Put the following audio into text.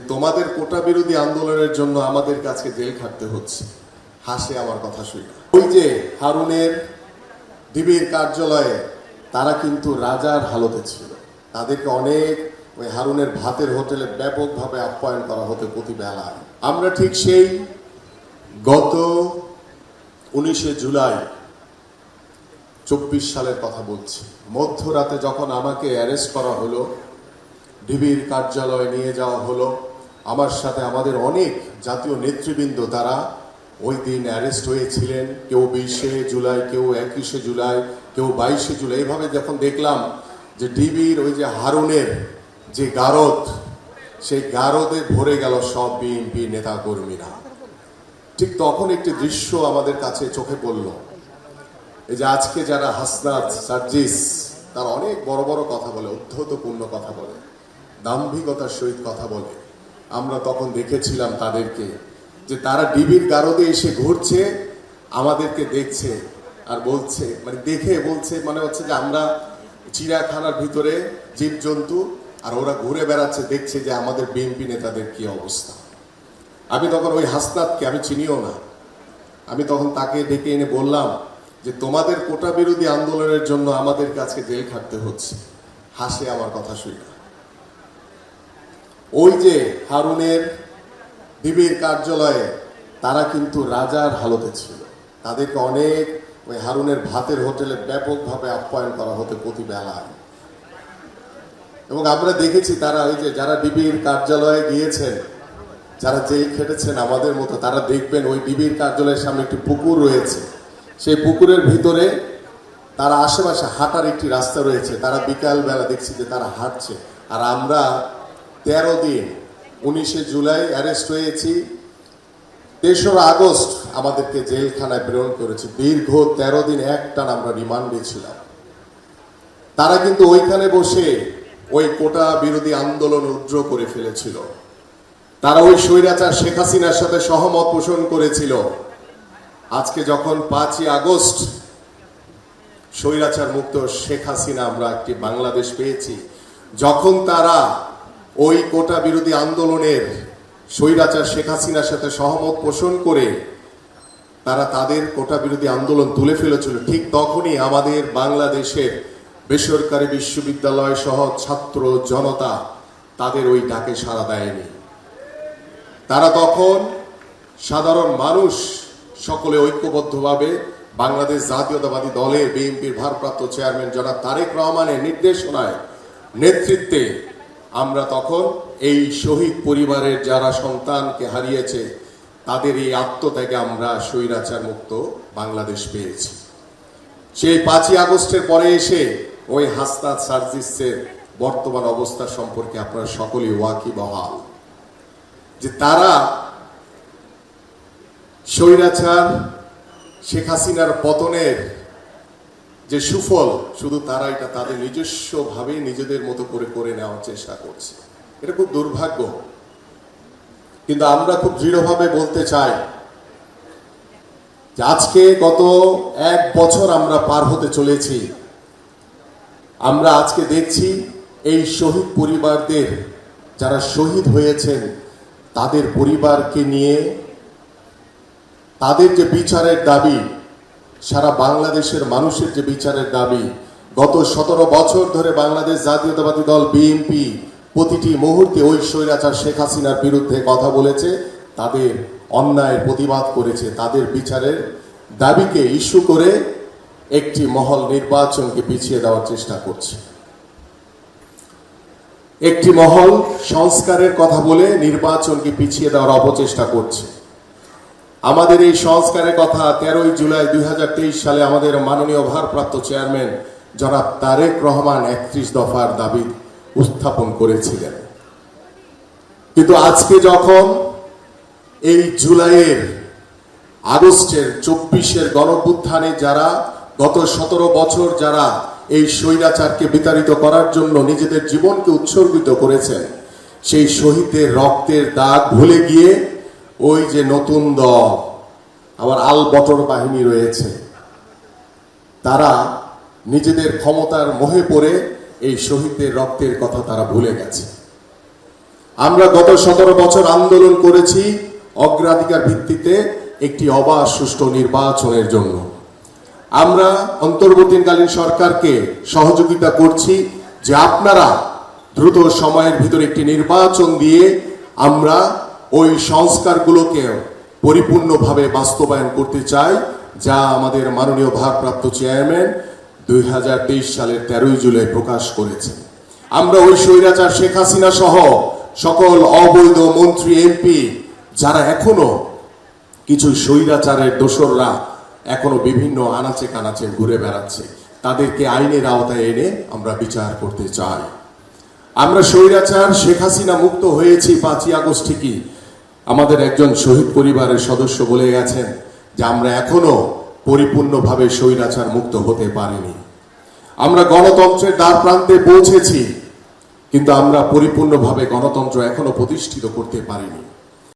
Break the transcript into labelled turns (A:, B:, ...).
A: যে তোমাদের কোটা বিরোধী আন্দোলনের জন্য আমাদের কাছে জেল খাটতে হচ্ছে। হাসে আমার কথা শুই ওই যে হারুনের ডিবির কার্যালয়ে তারা কিন্তু রাজার হালতে ছিল। তাদেরকে অনেক ওই হারুনের ভাতের হোটেলে ব্যাপকভাবে আপ্যায়ন করা হতো প্রতি বেলায় আমরা ঠিক সেই গত উনিশে জুলাই চব্বিশ সালের কথা বলছি। মধ্যরাতে যখন আমাকে অ্যারেস্ট করা হলো, ডিবির কার্যালয়ে নিয়ে যাওয়া হলো আমার সাথে আমাদের অনেক জাতীয় নেতৃবৃন্দ তারা ওই দিন অ্যারেস্ট হয়েছিলেন। কেউ বিশে জুলাই, কেউ একুশে জুলাই, কেউ বাইশে জুলাই। এইভাবে যখন দেখলাম যে ডিবির ওই যে হারুনের যে গারদ, সেই গারদে ভরে গেল সব বিএনপি নেতা কর্মীরা ঠিক তখন একটি দৃশ্য আমাদের কাছে চোখে পড়ল। এই যে আজকে যারা হাসনাত, সার্জিস, তারা অনেক বড় বড় কথা বলে অধ্যতপূর্ণ কথা বলে, দাম্ভিকতার সহিত কথা বলে। আমরা তখন দেখেছিলাম তাদেরকে যে তারা ডিবির গারদে এসে ঘুরছে, আমাদেরকে দেখছে আর বলছে মানে দেখে বলছে মানে হচ্ছে যে আমরা চিড়িয়াখানার ভিতরে জীবজন্তু আর ওরা ঘুরে বেড়াচ্ছে, দেখছে যে আমাদের বিএনপি নেতাদের কি অবস্থা। আমি তখন ওই হাসনাতকে, আমি চিনিও না, আমি তখন তাকে ডেকে এনে বললাম যে তোমাদের কোটা বিরোধী আন্দোলনের জন্য আমাদের কাছে জেল খাটতে হচ্ছে। হাসে আমার কথা না ওই যে হারুনের ডিবির কার্যালয়ে তারা কিন্তু রাজার হালতে ছিল। তাদেরকে অনেক ওই হারুনের ভাতের হোটেলে ব্যাপকভাবে আপ্যায়ন করা হতো প্রতি বেলায় এবং আমরা দেখেছি তারা ওই যে যারা ডিবির কার্যালয়ে গিয়েছেন, যারা যেই খেটেছেন আমাদের মতো, তারা দেখবেন ওই ডিবির কার্যালয়ের সামনে একটি পুকুর রয়েছে। সেই পুকুরের ভিতরে তারা আশেপাশে হাঁটার একটি রাস্তা রয়েছে। তারা বিকাল বেলা দেখছি যে তারা হাঁটছে। আর আমরা তেরো দিন, উনিশে জুলাই অ্যারেস্ট হয়েছি। তেসরা আগস্ট আমাদেরকে জেলখানায় প্রেরণ করেছে। দীর্ঘ তেরো দিন একটান আমরা রিমান্ডে ছিলাম। তারা কিন্তু ওইখানে বসে ওই কোটা বিরোধী আন্দোলন উদ্র করে ফেলেছিল। তারা ওই স্বৈরাচার শেখ হাসিনার সাথে সহমত পোষণ করেছিল। আজকে যখন পাঁচই আগস্ট স্বৈরাচার মুক্ত শেখ হাসিনা আমরা একটি বাংলাদেশ পেয়েছি, যখন তারা ওই কোটা বিরোধী আন্দোলনের স্বৈরাচার শেখ হাসিনার সাথে সহমত পোষণ করে তারা তাদের কোটা বিরোধী আন্দোলন তুলে ফেলেছিল। ঠিক তখনই আমাদের বাংলাদেশের বেসরকারি বিশ্ববিদ্যালয় সহ ছাত্র জনতা তাদের ওই ডাকে সাড়া দেয়নি। তারা তখন সাধারণ মানুষ, সকলে ঐক্যবদ্ধভাবে বাংলাদেশ জাতীয়তাবাদী দলের বিএনপির ভারপ্রাপ্ত চেয়ারম্যান জনাব তারেক রহমানের নির্দেশনায়, নেতৃত্বে আমরা তখন এই শহীদ পরিবারের যারা সন্তানকে হারিয়েছে, তাদের এই আত্মত্যাগে আমরা স্বৈরাচার মুক্ত বাংলাদেশ পেয়েছি। সেই পাঁচই আগস্টের পরে এসে ওই হাসনাত সার্জিসের বর্তমান অবস্থা সম্পর্কে আপনারা সকলেই ওয়াকি বহাল যে তারা স্বৈরাচার, শেখ হাসিনার পতনের যে সুফল শুধু তারা এটা তাদের নিজস্বভাবে নিজেদের মতো করে করে নেওয়ার চেষ্টা করছে। এটা খুব দুর্ভাগ্য। কিন্তু আমরা খুব দৃঢ়ভাবে বলতে চাই যে আজকে গত এক বছর আমরা পার হতে চলেছি। আমরা আজকে দেখছি এই শহীদ পরিবারদের যারা শহীদ হয়েছেন, তাদের পরিবারকে নিয়ে তাদের যে বিচারের দাবি সারা বাংলাদেশের মানুষের যে বিচারের দাবি, গত সতেরো বছর ধরে বাংলাদেশ জাতীয়তাবাদী দল বিএনপি প্রতিটি মুহূর্তে ওই স্বৈরাচার শেখ হাসিনার বিরুদ্ধে কথা বলেছে, তাদের অন্যায়ের প্রতিবাদ করেছে, তাদের বিচারের দাবিকে ইস্যু করে একটি মহল নির্বাচনকে পিছিয়ে দেওয়ার চেষ্টা করছে। একটি মহল সংস্কারের কথা বলে নির্বাচনকে পিছিয়ে দেওয়ার অপচেষ্টা করছে। আমাদের এই সংস্কারের কথা তেরোই জুলাই দুই হাজার তেইশ সালে আমাদের মাননীয় ভারপ্রাপ্ত চেয়ারম্যান জনাব তারেক রহমান একত্রিশ দফার দাবি উত্থাপন করেছিলেন। কিন্তু আজকে যখন এই জুলাইয়ের আগস্টের চব্বিশের গণপুত্থানে যারা গত সতেরো বছর যারা এই স্বৈরাচারকে বিতাড়িত করার জন্য নিজেদের জীবনকে উৎসর্গিত করেছেন, সেই শহীদদের রক্তের দাগ ভুলে গিয়ে ওই যে নতুন দল আবার আল বটর বাহিনী রয়েছে। তারা নিজেদের ক্ষমতার মোহে পড়ে এই শহীদদের রক্তের কথা তারা ভুলে গেছে। আমরা গত সতেরো বছর আন্দোলন করেছি অগ্রাধিকার ভিত্তিতে একটি অবাধ সুষ্ঠু নির্বাচনের জন্য। আমরা অন্তর্বর্তীকালীন সরকারকে সহযোগিতা করছি যে আপনারা দ্রুত সময়ের ভিতরে একটি নির্বাচন দিয়ে আমরা ওই সংস্কারগুলোকে পরিপূর্ণভাবে বাস্তবায়ন করতে চাই, যা আমাদের মাননীয় ভারপ্রাপ্ত চেয়ারম্যান দুই হাজার তেইশ সালের তেরোই জুলাই প্রকাশ করেছে আমরা ওই স্বৈরাচার শেখ হাসিনা সহ সকল অবৈধ মন্ত্রী, এমপি, যারা এখনও কিছু স্বৈরাচারের দোসররা এখনও বিভিন্ন আনাচে কানাচে ঘুরে বেড়াচ্ছে, তাদেরকে আইনের আওতায় এনে আমরা বিচার করতে চাই। আমরা স্বৈরাচার শেখ হাসিনা মুক্ত হয়েছি পাঁচই আগস্ট ঠিকই আমাদের একজন শহীদ পরিবারের সদস্য বলে গেছেন যে আমরা এখনও পরিপূর্ণভাবে স্বৈরাচার মুক্ত হতে পারিনি। আমরা গণতন্ত্রের দ্বার প্রান্তে পৌঁছেছি, কিন্তু আমরা পরিপূর্ণভাবে গণতন্ত্র এখনও প্রতিষ্ঠিত করতে পারিনি।